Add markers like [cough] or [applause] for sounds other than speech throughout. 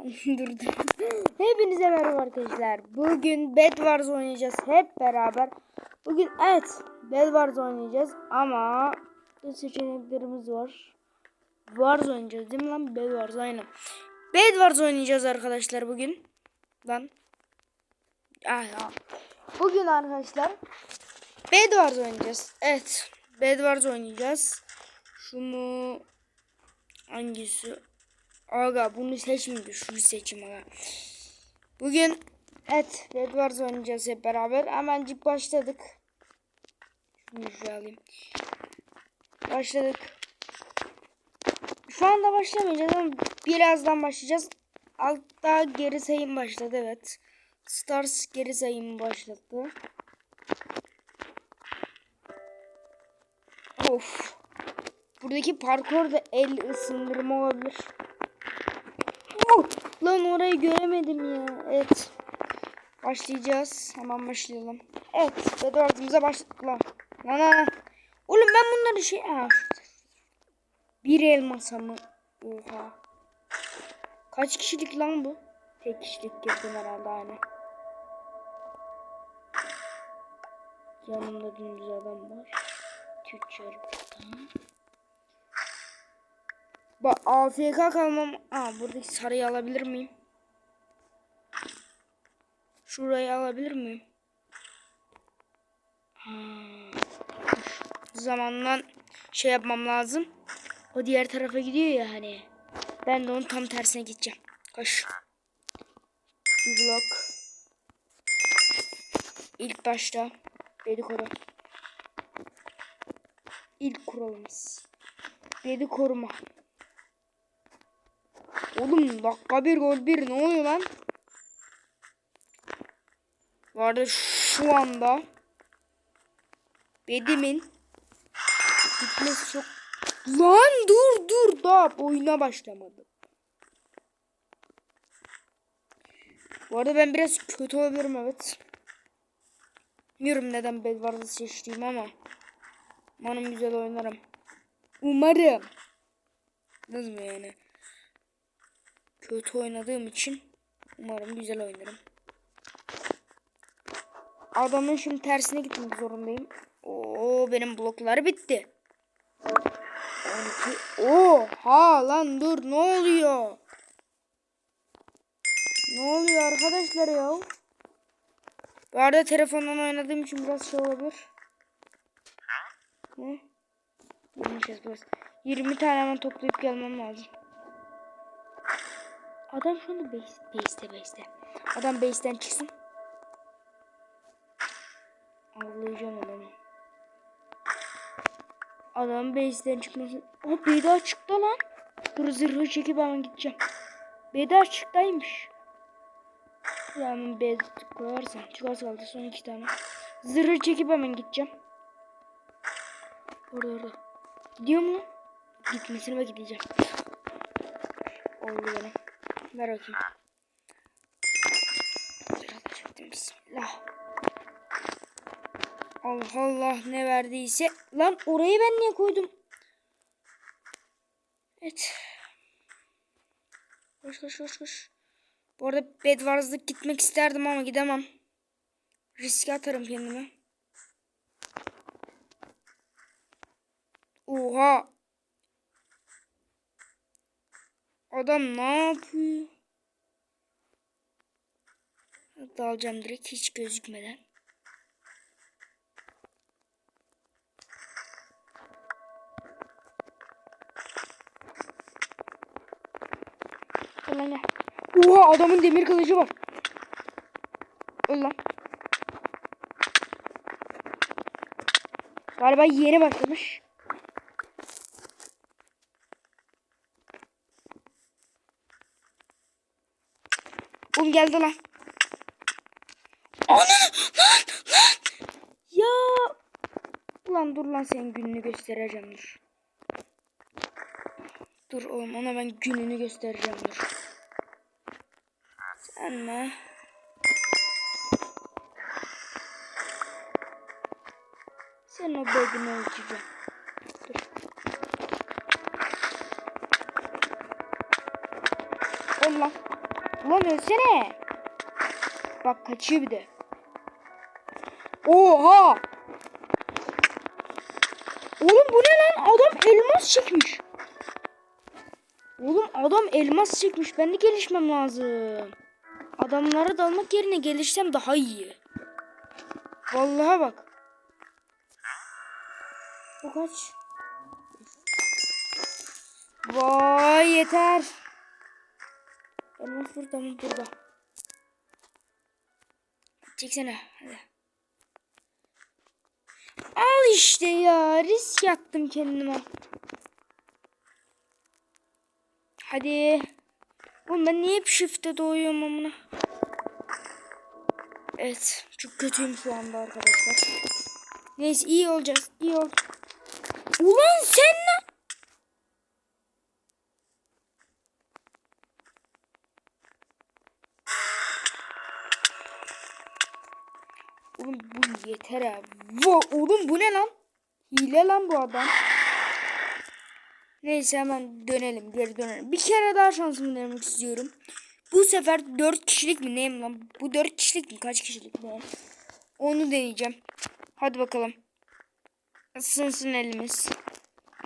Lan [laughs] dur dur. Hepinize merhaba arkadaşlar. Bugün Bed Wars oynayacağız hep beraber. Bugün evet Bed Wars oynayacağız ama ne seçeneklerimiz var. Wars oynayacağız değil mi lan? Bed Wars aynen. Bed Wars oynayacağız arkadaşlar bugün. Lan. Ah ya. Bugün arkadaşlar Bed Wars oynayacağız. Evet. Bed Wars oynayacağız. Şunu hangisi? Aga bunu seçmeyeyim. Şunu seçeyim aga. Bugün evet Bed Wars oynayacağız hep beraber. Hemencik başladık. Şunu alayım. Başladık. Şu anda başlamayacağız ama birazdan başlayacağız. Altta geri sayım başladı evet. Stars geri sayım başladı. Of. Buradaki parkur da el ısındırma olabilir. Lan orayı göremedim ya. Evet. Başlayacağız. Hemen başlayalım. Evet. Lan. Lan lan. Oğlum ben bunları şey... Ha, bir elmasa mı? Oha. Kaç kişilik lan bu? Tek kişilik girdim herhalde aynı. Yanımda dümdüz adam var. Tüccar burada. Bak AFK kalmam. Aa buradaki sarıyı alabilir miyim? Şurayı alabilir miyim? Ha. Zamandan şey yapmam lazım. O diğer tarafa gidiyor ya hani. Ben de onun tam tersine gideceğim. Koş. Bir blok. İlk başta dedikodu. İlk kuralımız. Dedi koruma. Oğlum dakika bir gol bir ne oluyor lan? Arada şu anda Bedim'in gitmesi çok... Lan dur dur daha oyuna başlamadı. Bu arada ben biraz kötü olabilirim evet. Bilmiyorum neden Bedwars'ı seçtiğim ama. Umarım güzel oynarım. Umarım. Nasıl mı yani? Kötü oynadığım için umarım güzel oynarım. Adamın şimdi tersine gitmek zorundayım. Oo benim bloklar bitti. 12. Oha lan dur ne oluyor? Ne oluyor arkadaşlar ya? Bu arada telefondan oynadığım için biraz şey olabilir. Ne? 20 kez biraz. 20 tane hemen toplayıp gelmem lazım. Adam şu anda base, base'te base'te. Adam base'ten çıksın. Avlayacağım adamı. Adam base'den çıkması. O Beda çıktı lan. Dur zırhı çekip hemen gideceğim. Beda çıktaymış. Yani Beda koyarsan. Çok az kaldı son iki tane. Zırhı çekip hemen gideceğim. Orada orada. Gidiyor mu lan? Gitmesine gideceğim. Oldu benim. Ver bakayım. Biraz çektim. Bismillah. Allah Allah ne verdiyse. Lan orayı ben niye koydum? Evet. Koş koş koş koş. Bu arada Bedwars'lık gitmek isterdim ama gidemem. Riske atarım kendimi. Oha. Adam ne yapıyor? Dalacağım direkt hiç gözükmeden. Lan gel. Oha adamın demir kılıcı var. Öl. Galiba yeni başlamış. Oğlum geldi lan. Ana lan lan. Ya. Ulan dur lan senin gününü göstereceğim dur. Dur oğlum ona ben gününü göstereceğim dur. Sen ne? Sen o bölümü ölçeceğim. Ulan ölsene. Bak kaçıyor bir de. Oha! Oğlum bu ne lan? Adam elmas çekmiş. Oğlum adam elmas çekmiş. Ben de gelişmem lazım. Adamlara dalmak yerine gelişsem daha iyi. Vallahi bak. Bu kaç? Vay yeter. Elmas burada mı? Burada. Çeksene. Hadi. Al işte ya. Risk yaktım kendime. Hadi. Ben niye hep shift'e doğuyorum amına? Evet. Çok kötüyüm şu anda arkadaşlar. Neyse iyi olacağız. iyi ol. Ulan sen ne? Oğlum bu yeter ha. Va, oğlum bu ne lan? Hile lan bu adam. Neyse hemen dönelim geri dönelim. Bir kere daha şansımı denemek istiyorum. Bu sefer 4 kişilik mi neyim lan? Bu 4 kişilik mi? Kaç kişilik mi? Onu deneyeceğim. Hadi bakalım. Isınsın elimiz.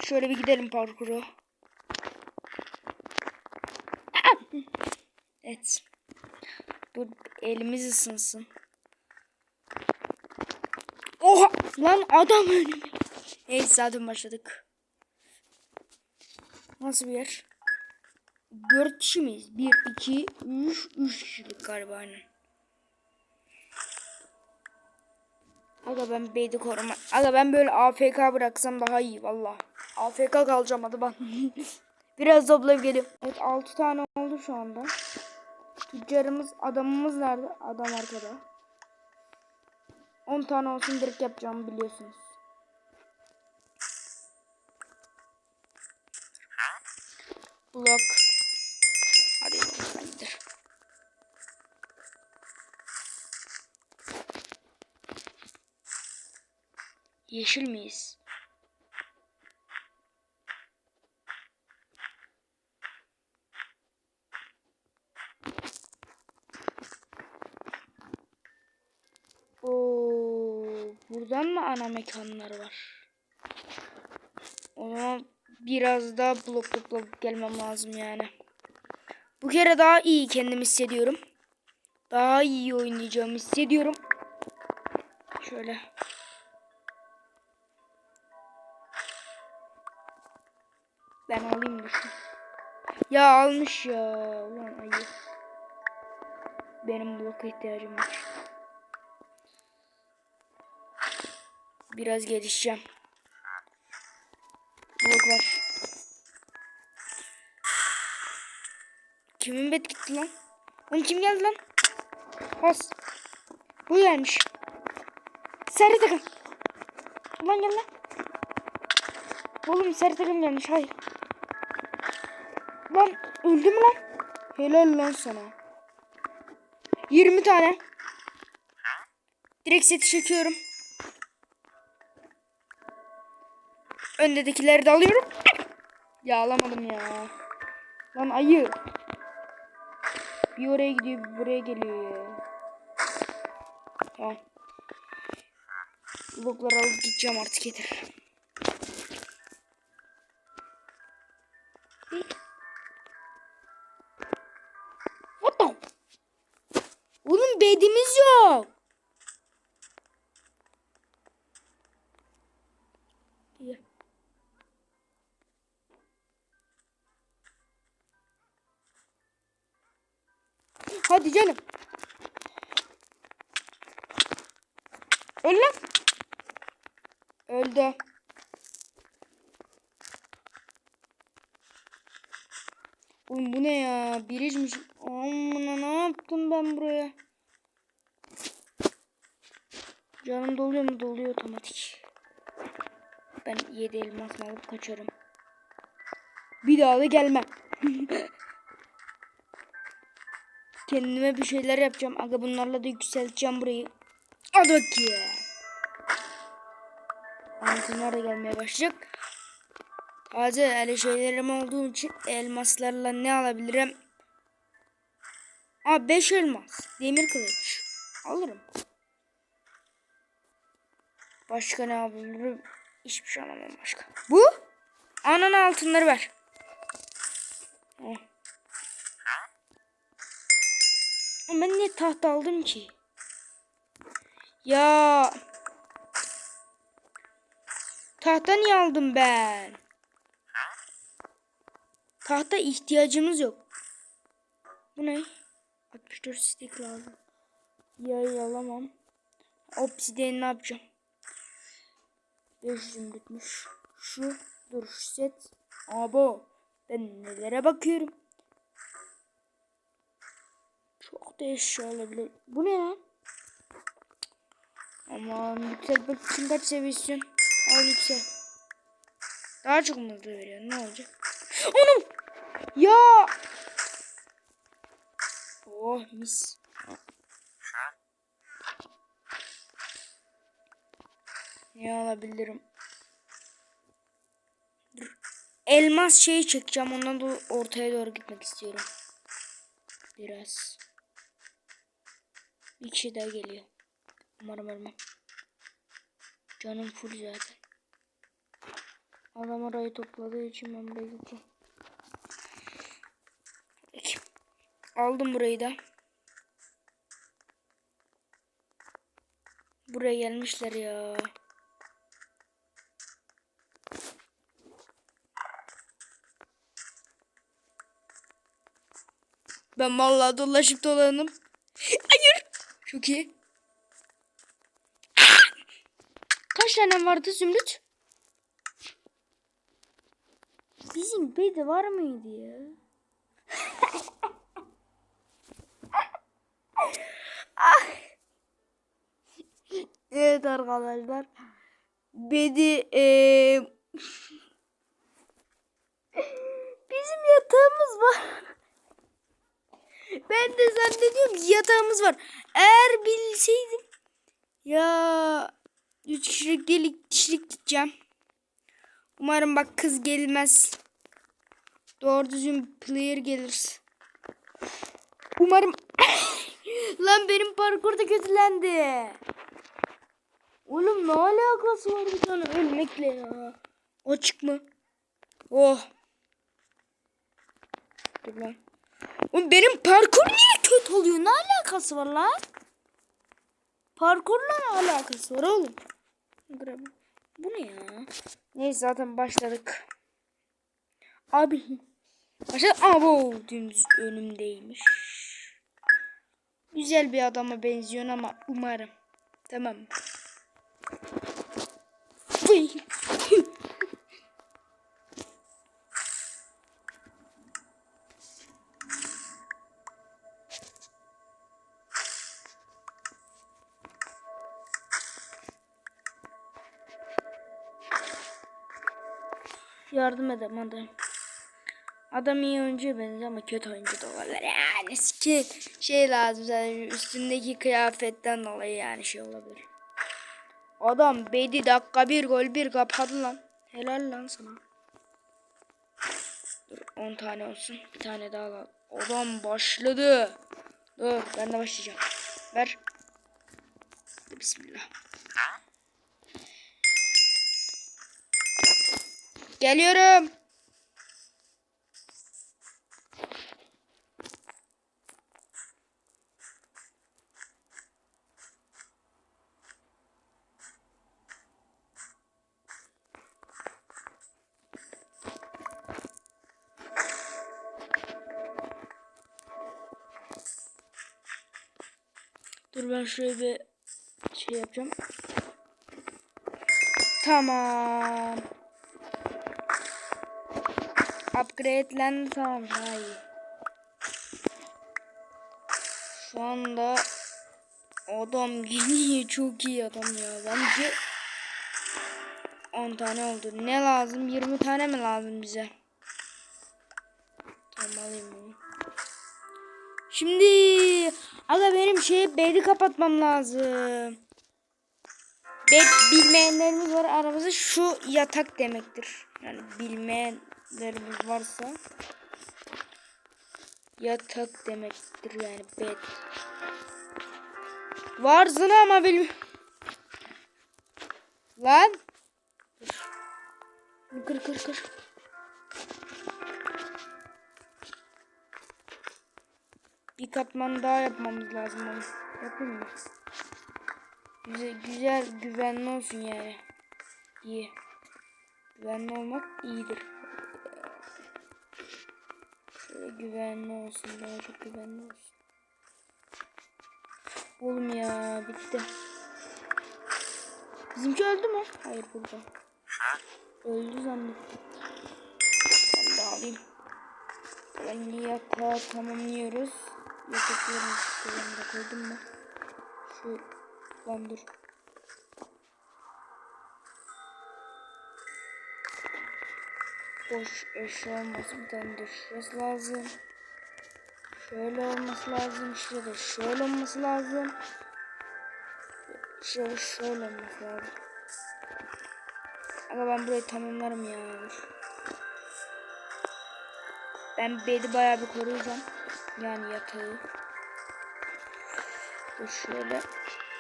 Şöyle bir gidelim parkuru. [coughs] Evet. Dur elimiz ısınsın. Oha! Lan adam önüme. Neyse zaten başladık. Nasıl bir yer? Dört kişi miyiz? Bir, iki, üç, üç kişilik galiba aynen. Aga ben Bey'i koruma. Aga ben böyle AFK bıraksam daha iyi valla. AFK kalacağım hadi ben. [laughs] Biraz toplayıp geliyorum. Evet 6 tane oldu şu anda. Tüccarımız adamımız nerede? Adam arkada. 10 tane olsun direkt yapacağımı biliyorsunuz. Blok. Hadi gider. Yeşil miyiz? Oo, buradan mı ana mekanlar var? O zaman biraz daha blok toplayıp gelmem lazım yani. Bu kere daha iyi kendimi hissediyorum. Daha iyi oynayacağımı hissediyorum. Şöyle. Ben alayım da. Ya almış ya. Ulan ayı. Benim bloka ihtiyacım var. Biraz gelişeceğim. Blok var. Kimin bet gitti lan? Oğlum kim geldi lan? Has. Bu gelmiş. Sarı takım. Ulan gel lan. Oğlum sarı takım gelmiş. Hayır. Lan öldü mü lan? Helal lan sana. 20 tane. Direkt seti çekiyorum. Öndekileri de alıyorum. Ya alamadım ya. Lan ayı. Bir oraya gidiyor bir buraya geliyor ya. Tamam. Blokları alıp gideceğim artık yeter. Hadi canım. Öl. Öldü. Oğlum bu ne ya? Biricmiş. Amına ne yaptım ben buraya? Canım doluyor mu? Doluyor otomatik. Ben 7 elmas alıp kaçarım. Bir daha da gelmem. [laughs] Kendime bir şeyler yapacağım. Aga bunlarla da yükselteceğim burayı. Hadi. Altınlar da gelmeye başlayacak. Taze öyle şeylerim olduğu için elmaslarla ne alabilirim? Aa 5 elmas. Demir kılıç. Alırım. Başka ne yapabilirim? Hiçbir şey alamam başka. Bu? Anan altınları ver. Heh. Ama Ben niye tahta aldım ki? Ya. Tahta niye aldım ben? Tahta ihtiyacımız yok. Bu ne? 64 stick lazım. Yayı alamam. Obsidian ne yapacağım? 5 zümrütmüş. Şu duruş set. Abo. Ben nelere bakıyorum. Çok eşya olabilir. Bu ne ya? Aman yükseltmek için kaç seviye istiyorsun? Al yüksel. Daha çok mu hızlı veriyor? Ne olacak? Onun! Ya! Oh mis. Ne alabilirim? Dur. Elmas şeyi çekeceğim. Ondan da ortaya doğru gitmek istiyorum. Biraz. Bir kişi daha geliyor. Umarım ölmem. Canım full zaten. Adam orayı topladığı için ben buraya gideceğim. Aldım burayı da. Buraya gelmişler ya. Ben vallahi dolaşıp dolanım. [laughs] Çok iyi. Kaç tane vardı Zümrüt? Bizim bedi var mıydı ya? [laughs] Evet arkadaşlar. Bedi eee [laughs] bizim yatağımız var. Ben de zannediyorum yatağımız var. Eğer bilseydim ya üç kişilik değil kişilik gideceğim. Umarım bak kız gelmez. Doğru düzgün player gelir. Umarım [coughs] lan benim parkur da kötülendi. Oğlum ne alakası var bir tane ölmekle ya. Açık mı? Oh. Dur lan. Oğlum benim parkur niye kötü oluyor? Ne alakası var lan? Parkurla ne alakası var oğlum? Bu ne ya? Neyse zaten başladık. Abi. Başladık. Abo dümdüz önümdeymiş. Güzel bir adama benziyor ama umarım. Tamam. Yardım edem adam. İyi oyuncuya benziyor ama kötü oyuncu da olabilir. Yani ki şey lazım zaten üstündeki kıyafetten dolayı yani şey olabilir. Adam 7 dakika bir gol bir kapadı lan. Helal lan sana. Dur 10 tane olsun. Bir tane daha al. Adam başladı. Dur ben de başlayacağım. Ver. Bismillah. Geliyorum. Dur ben şöyle bir şey yapacağım. Tamam. Upgrade'lendi tamam daha. Şu anda adam [laughs] geliyor çok iyi adam ya. Bence 10 tane oldu. Ne lazım? 20 tane mi lazım bize? Tamam. Şimdi aga benim şey bedi kapatmam lazım. Bed bilmeyenlerimiz var aramızda şu yatak demektir. Yani bilmeyenlerimiz varsa yatak demektir yani bed. Varzını ama bil. Lan. Kır kır kır. Bir katman daha yapmamız lazım. Yapayım mı? Güzel, güzel güvenli olsun yani. İyi. Güvenli olmak iyidir. Şöyle güvenli olsun. Daha çok güvenli olsun. Oğlum ya bitti. Bizimki öldü mü? Hayır burada. Öldü zannettim. Ben de alayım. Ben yatağı tamamlıyoruz. Yatakların üstlerine de koydum mu? Şu lan dur. Boş eşya olması bir tane de şurası lazım. Şöyle olması lazım. Şurada şöyle olması lazım. Şurada şöyle olması lazım. Ama ben burayı tamamlarım ya. Ben bedi bayağı bir koruyacağım. Yani yatağı. Dur şöyle.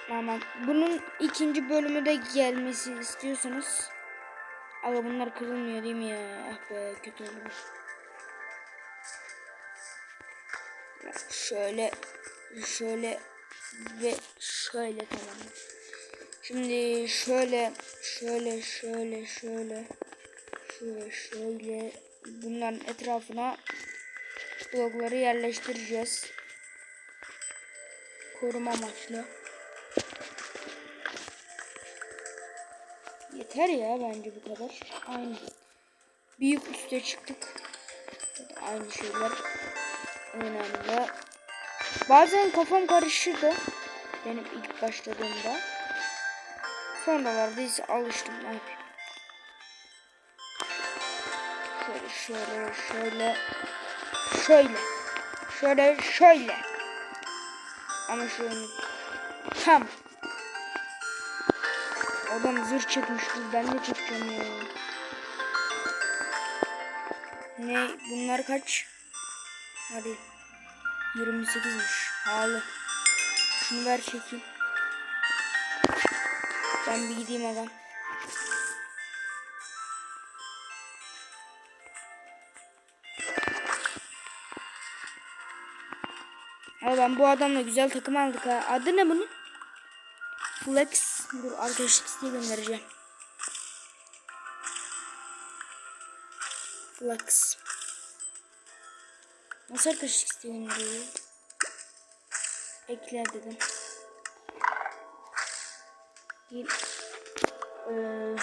Tamam. Bunun ikinci bölümü de gelmesi istiyorsanız. Aga bunlar kırılmıyor değil mi ya? Ah be kötü oldu. Şöyle şöyle ve şöyle tamam. Şimdi şöyle şöyle şöyle şöyle şöyle şöyle bunların etrafına blokları yerleştireceğiz. Koruma amaçlı. Yeter ya bence bu kadar. Aynı. Büyük üste çıktık. Aynı şeyler önemli. Bazen kafam karışırdı. Benim ilk başladığımda. Sonralarda ise alıştım. Ne? Şöyle şöyle şöyle şöyle şöyle şöyle ama şöyle tam adam zırh çekmiş ben de çekeceğim ya ne bunlar kaç hadi 28'miş pahalı şunu ver çekeyim ben bir gideyim adam Ama ben bu adamla güzel takım aldık ha. Adı ne bunun? Flex. Dur arkadaşlık isteği göndereceğim. Flex. Nasıl arkadaşlık isteği gönderiyor? Ekle dedim. Bir, ee,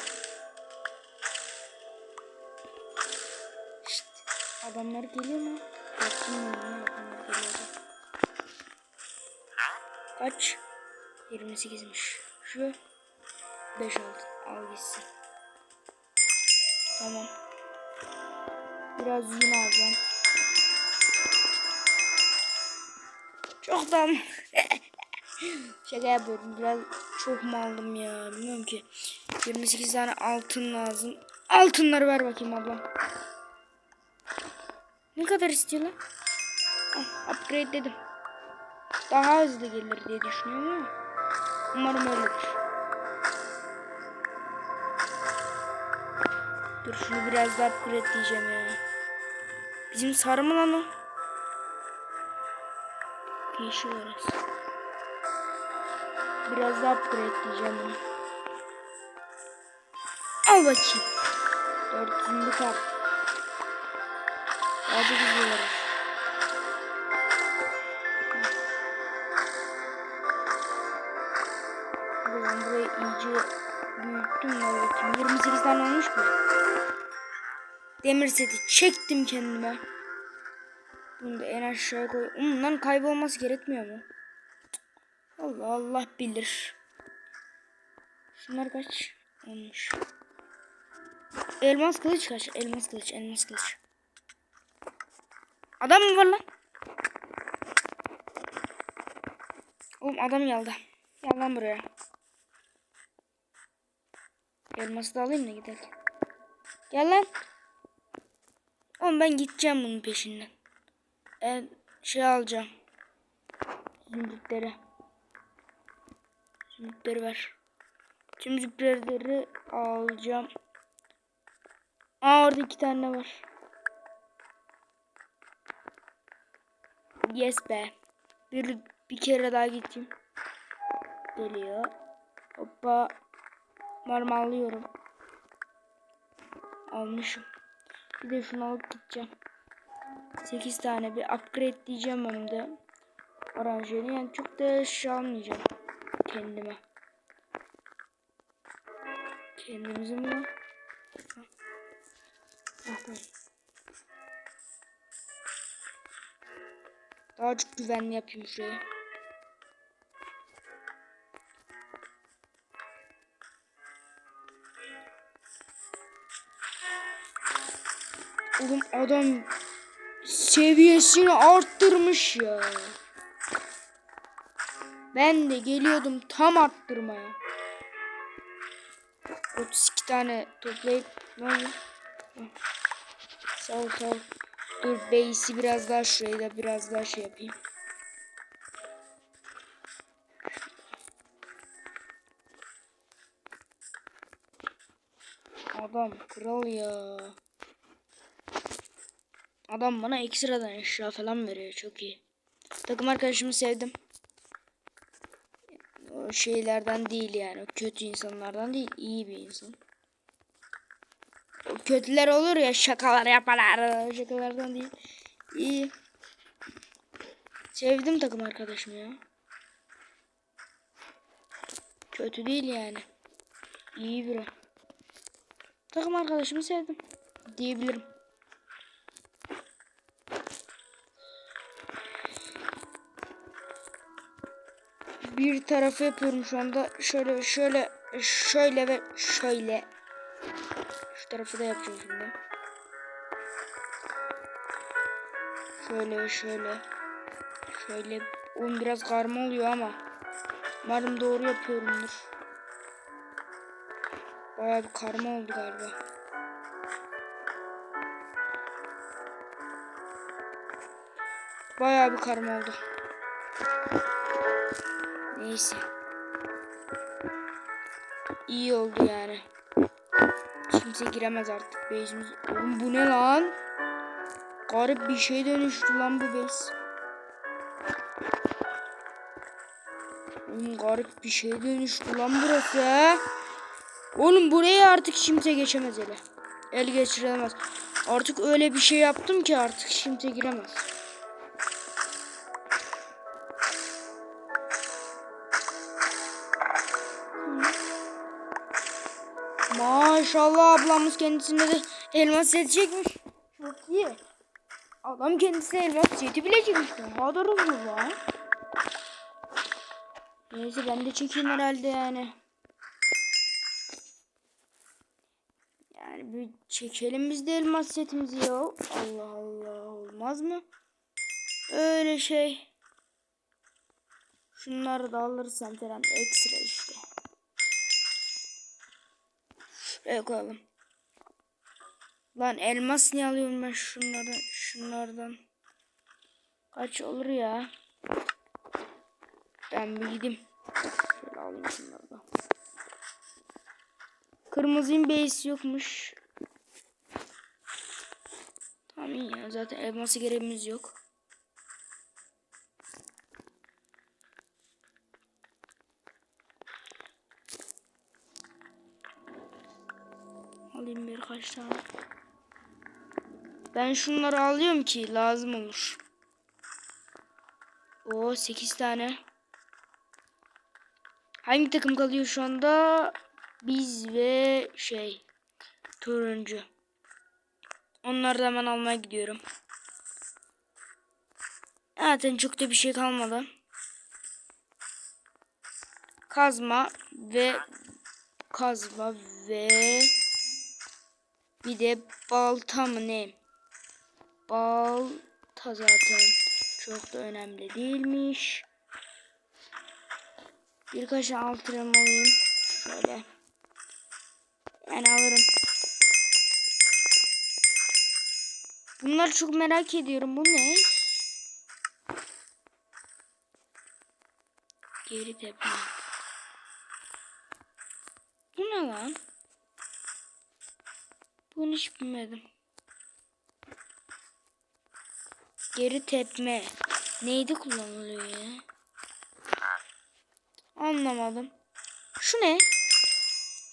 şşt, adamlar geliyor mu? Bilmiyorum adamlar geliyor. Kaç? 28'miş. Şu 5 oldu. Al gitsin. Tamam. Biraz yün alacağım. Çok da [laughs] Şaka yapıyorum. Biraz çok mu aldım ya? Bilmiyorum ki. 28 tane altın lazım. Altınları ver bakayım ablam. Ne kadar istiyor lan? Ah, upgrade dedim daha hızlı gelir diye düşünüyorum ama umarım öyledir. Dur şunu biraz daha upgrade diyeceğim ya. Bizim sarı mı lan o? Yeşil orası. Biraz daha upgrade diyeceğim bunu. Al bakayım. Dördüncü kart. Hadi gidiyoruz. Bakayım. 28 tane olmuş mu? Demir seti çektim kendime. Bunu da en aşağıya koy. Bundan kaybolması gerekmiyor mu? Allah Allah bilir. Şunlar kaç? Olmuş. Elmas kılıç kaç? Elmas kılıç, elmas kılıç. Adam mı var lan? Oğlum adam geldi. Gel buraya. Elması da alayım da gidelim. Gel lan. Oğlum ben gideceğim bunun peşinden. E, şey alacağım. Zümrütleri. Zümrütleri ver. Tüm zümrütleri alacağım. Aa orada iki tane var. Yes be. Bir, bir kere daha gideyim. Geliyor. Hoppa. Marmallıyorum. Almışım. Bir de şunu alıp gideceğim. 8 tane bir upgrade diyeceğim hem de. Aranjörü yani çok da eşya almayacağım. Kendime. Kendimizi mi? Daha çok güvenli yapayım şurayı. Oğlum adam seviyesini arttırmış ya. Ben de geliyordum tam arttırmaya. 32 tane toplayıp ne. Sağ ol sağ ol. Dur base'i biraz daha şurayı da biraz daha şey yapayım. Adam kral ya. Adam bana ekstradan eşya falan veriyor. Çok iyi. Takım arkadaşımı sevdim. O şeylerden değil yani. Kötü insanlardan değil. iyi bir insan. O kötüler olur ya şakalar yaparlar. Şakalardan değil. İyi. Sevdim takım arkadaşımı ya. Kötü değil yani. İyi biri. Takım arkadaşımı sevdim. Diyebilirim. Bir tarafı yapıyorum şu anda. Şöyle şöyle şöyle ve şöyle. Şu tarafı da yapacağım şimdi. Şöyle şöyle. Şöyle. Oğlum biraz karma oluyor ama. Umarım doğru yapıyorumdur. Bayağı bir karma oldu galiba. Bayağı bir karma oldu. Neyse. İyi oldu yani. Kimse giremez artık base'imiz. Oğlum bu ne lan? Garip bir şey dönüştü lan bu base. Oğlum garip bir şey dönüştü lan burası. Oğlum buraya artık kimse geçemez hele. El geçiremez. Artık öyle bir şey yaptım ki artık kimse giremez. Maşallah ablamız kendisine de elmas seti çekmiş. Çok iyi. Adam kendisine elmas seti bile. Ne kadar hızlı lan. Neyse ben de çekeyim herhalde yani. Yani bir çekelim biz de elmas setimizi ya. Allah Allah olmaz mı? Öyle şey. Şunları da alırsam falan ekstra işte. Şuraya koyalım. Lan elmas niye alıyorum ben şunlardan şunlardan. Kaç olur ya? Ben bir gideyim. Şöyle alayım şunlardan. Kırmızının base yokmuş. Tamam iyi ya zaten elması gereğimiz yok. Alayım birkaç tane. Ben şunları alıyorum ki lazım olur. O 8 tane. Hangi takım kalıyor şu anda? Biz ve şey turuncu. Onları da hemen almaya gidiyorum. Zaten çok da bir şey kalmadı. Kazma ve kazma ve bir de balta mı ne? Balta zaten çok da önemli değilmiş. Birkaç altın alayım. Şöyle. Yani alırım. Bunlar çok merak ediyorum. Bu ne? Geri tepe. Bu ne lan? Bunu hiç bilmedim. Geri tepme. Neydi kullanılıyor ya? Anlamadım. Şu ne?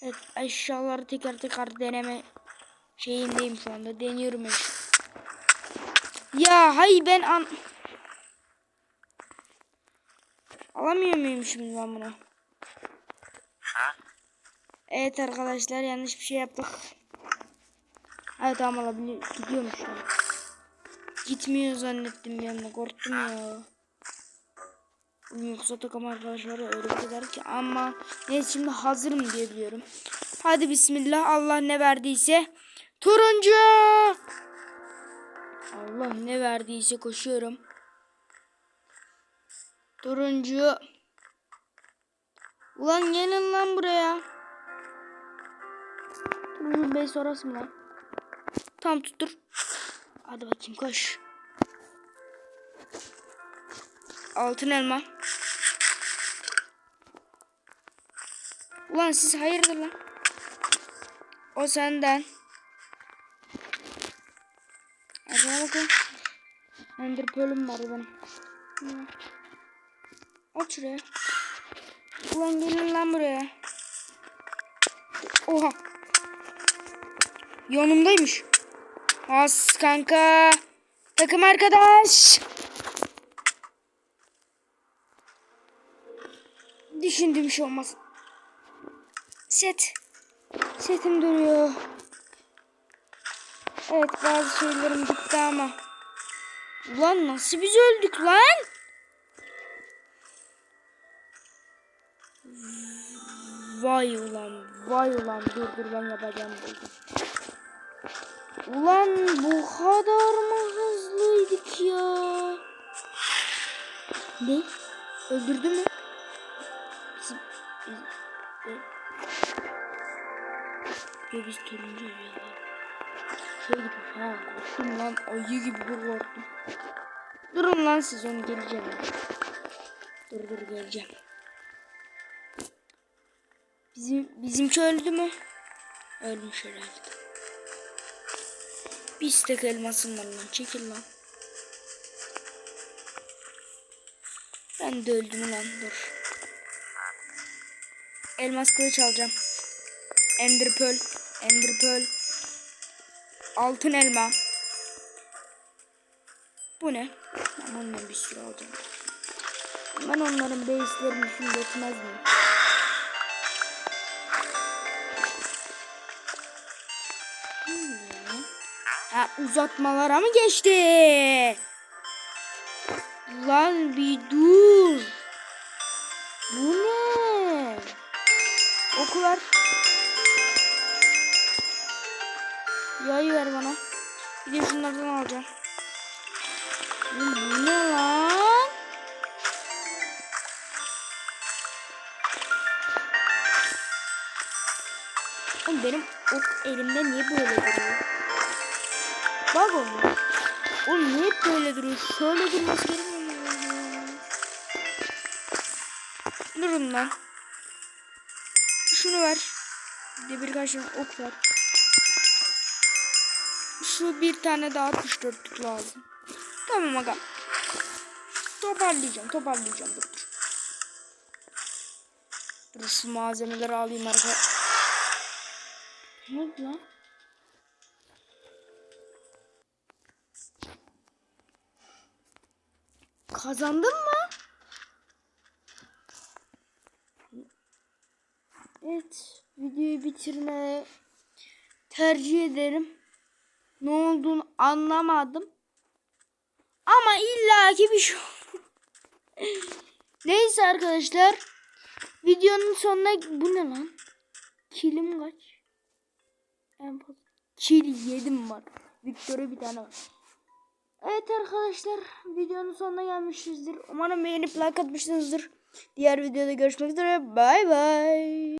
Evet eşyaları teker teker deneme şeyindeyim şu anda. Deniyorum eşya. Ya hay ben an... Alamıyor muyum şimdi ben bunu? Evet arkadaşlar yanlış bir şey yaptık. Evet tamam alabiliyor. Gidiyormuş ya. Gitmiyor zannettim anda korktum ya. Yoksa takım arkadaşları öyle kadar ki ama neyse şimdi hazırım diye biliyorum. Hadi bismillah Allah ne verdiyse. Turuncu. Allah ne verdiyse koşuyorum. Turuncu. Ulan gelin lan buraya. Turuncu bey sonrası mı lan? Tam tuttur. Hadi bakayım koş. Altın elma. Ulan siz hayırdır lan? O senden. Arkana bakın. Ender Pearl'üm var benim. At şuraya. Ulan gelin lan buraya. Oha. Yanımdaymış. As kanka. Takım arkadaş. Düşündüğüm şey olmaz. Set. Setim duruyor. Evet bazı şeylerim gitti ama. Ulan nasıl biz öldük lan? Vay ulan vay ulan dur dur ben yapacağım. Ulan bu kadar mı hızlıydık ya? Ne? Öldürdü mü? Biz turuncu ya. Şey gibi ha korktum lan ayı gibi korktum. Durun lan siz onu geleceğim. Dur dur geleceğim. Bizim bizimki öldü mü? Ölmüş herhalde. Bir istek elmasın var lan çekil lan. Ben de öldüm lan dur. Elmas kılıç alacağım. Ender Pearl. Ender Pearl. Altın elma. Bu ne? Ben ondan bir sürü alacağım. Ben onların base'lerini şimdi etmez miyim? Ha uzatmalara mı geçti? Lan bir dur. Bu ne? Oku ver. Yayı ver bana. Bir de şunlardan alacağım. Bu ne lan? Oğlum benim ok elimde niye böyle duruyor? Bak oğlum. Oğlum niye böyle duruyor? Şöyle durması gerekmiyor? Durun lan. Şunu ver. Bir birkaç tane ok ver. Şu bir tane daha 64'lük lazım. Tamam aga. Toparlayacağım, toparlayacağım. Dur. Dur şu malzemeleri alayım arkadaşlar. Ne oldu lan? Kazandın mı? Evet, videoyu bitirmeye tercih ederim. Ne olduğunu anlamadım. Ama illaki bir şey. [laughs] Neyse arkadaşlar. Videonun sonuna bu ne lan? Kilim kaç? En fazla. Kil yedim var. Victor'a bir tane var. Evet arkadaşlar videonun sonuna gelmişizdir. Umarım beğenip like atmışsınızdır. Diğer videoda görüşmek üzere. Bay bay.